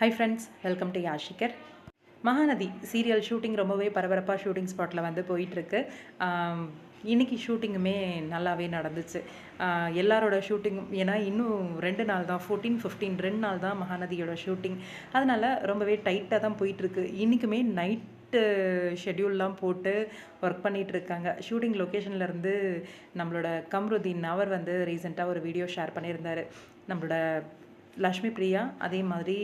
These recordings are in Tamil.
ஹை ஃப்ரெண்ட்ஸ் வெல்கம் டு யாஷிகர் மகாநதி சீரியல் ஷூட்டிங் ரொம்பவே பரபரப்பாக ஷூட்டிங் ஸ்பாட்டில் வந்து போயிட்டுருக்கு. இன்னைக்கு ஷூட்டிங்குமே நல்லாவே நடந்துச்சு. எல்லாரோட ஷூட்டிங் ஏன்னா இன்னும் ரெண்டு நாள் தான் ஃபோர்டீன் ஃபிஃப்டீன் ரெண்டு நாள் தான் மகாநதியோட ஷூட்டிங் அதனால் ரொம்பவே டைட்டாக தான் போயிட்டுருக்கு. இன்றைக்குமே நைட்டு ஷெட்யூல்லாம் போட்டு ஒர்க் பண்ணிகிட்ருக்காங்க ஷூட்டிங் லொக்கேஷன்லேருந்து நம்மளோட கம்ருதீன் அவர் வந்து ரீசெண்டாக ஒரு வீடியோ ஷேர் பண்ணியிருந்தார். நம்மளோட லக்ஷ்மி பிரியா அதே மாதிரி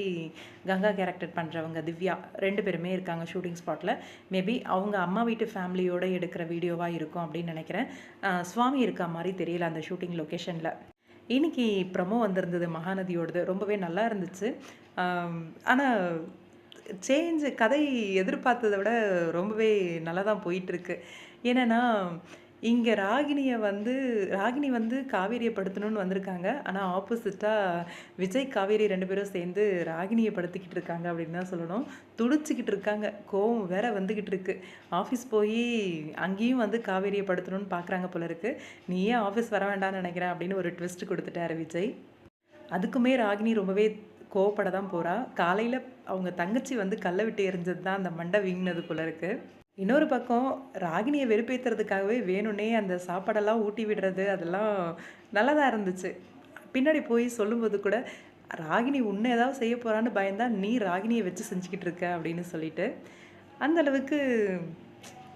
கங்கா கேரக்டர் பண்ணுறவங்க திவ்யா ரெண்டு பேருமே இருக்காங்க ஷூட்டிங் ஸ்பாட்டில் மேபி அவங்க அம்மா வீட்டு ஃபேமிலியோடு எடுக்கிற வீடியோவாக இருக்கும் அப்படின்னு நினைக்கிறேன். சுவாமி இருக்கா மாதிரி தெரியல அந்த ஷூட்டிங் லொக்கேஷனில் இன்னைக்கு ப்ரமோ வந்திருந்தது மகாநதியோடது. ரொம்பவே நல்லா இருந்துச்சு. ஆனால் சேஞ்சு கதை எதிர்பார்த்ததை விட ரொம்பவே நல்லா தான் போயிட்டுருக்கு என்னென்னா இங்கே ராகினியை வந்து ராகினி வந்து காவேரியை படுத்தணும்னு வந்திருக்காங்க ஆனால் ஆப்போசிட்டாக விஜய் காவேரி ரெண்டு பேரும் சேர்ந்து ராகினியை படுத்திக்கிட்டு இருக்காங்க அப்படின்னு தான் சொல்லணும். துடிச்சிக்கிட்டு இருக்காங்க. கோவம் வேற வந்துக்கிட்டு இருக்கு. ஆஃபீஸ் போய் அங்கேயும் வந்து காவேரியை படுத்தணும்னு பார்க்குறாங்க போல இருக்கு. நீ ஏன் ஆஃபீஸ் வர வேண்டாம்னு நினைக்கிறேன் அப்படின்னு ஒரு ட்விஸ்ட் கொடுத்துட்டாரு விஜய். அதுக்குமே ராகினி ரொம்பவே கோவப்பட தான் போகிறா காலையில் அவங்க தங்கச்சி வந்து கல்லை விட்டு எரிஞ்சது தான் அந்த மண்டை வீங்கினது போல இருக்குது இன்னொரு பக்கம் ராகினியை வெறுப்பேற்றுறதுக்காகவே வேணும்னே அந்த சாப்பாடெல்லாம் ஊட்டி விடுறது அதெல்லாம் நல்லதாக இருந்துச்சு. பின்னாடி போய் சொல்லும்போது கூட ராகினி உன்னை ஏதாவது செய்ய போகிறான்னு பயந்தா நீ ராகினியை வச்சு செஞ்சுக்கிட்டு இருக்க அப்படின்னு சொல்லிட்டு. அந்த அளவுக்கு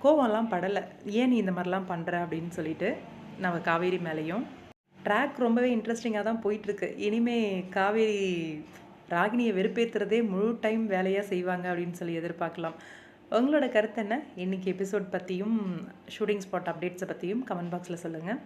கோவம்லாம் படலை. ஏன் நீ இந்த மாதிரிலாம் பண்ணுற அப்படின்னு சொல்லிட்டு நம்ம காவேரி மேலேயும். ட்ராக் ரொம்பவே இன்ட்ரெஸ்டிங்காக தான் போயிட்டுருக்கு இனிமே காவேரி ராகினியை வெறுப்பேற்றுறதே முழு டைம் வேலையாக செய்வாங்க அப்படின்னு சொல்லி எதிர்பார்க்கலாம். உங்களோட கருத்து என்ன? இன்றைக்கி எபிசோட் பற்றியும் ஷூட்டிங் ஸ்பாட் அப்டேட்ஸை பற்றியும் கமெண்ட் பாக்ஸில் சொல்லுங்கள்